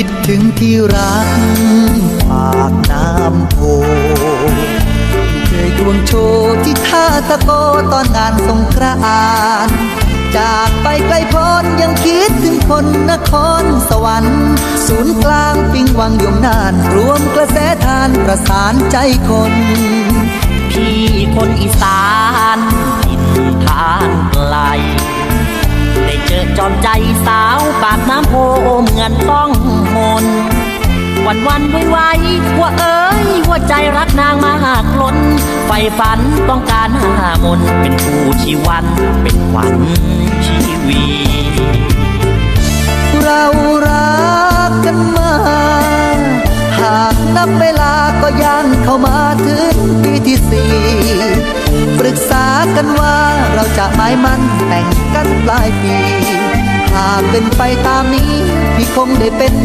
คิดถึงที่รักปากน้ำโพเคยดวงโชว์ที่ท่าตะโกตอนงานสงกรานจากไปไกลพ้นยังคิดถึงคนนครสวรรค์ ศูนย์กลางปิงวังยมนาน รวมกระแสทานประสานใจคน พี่คนอีสานถิ่ทางไกล ได้เจอจอมใจสาวปากน้ำโพ อนต้องมน วันวันไว้ไว้ว่าเอ้ยหัวใจรักนางมากล้นไฟฝันต้องการหามนเป็นผู้ชีวันเป็นขวัญชีวี เรารักกันมา หากนับเวลาก็ย่างเข้ามาถึงปีที่สี่ปรึกษากันว่าเราจะหมายมั่นแต่งกันปลายปีากเป็นไปตามนี้ พี่คงได้เป็น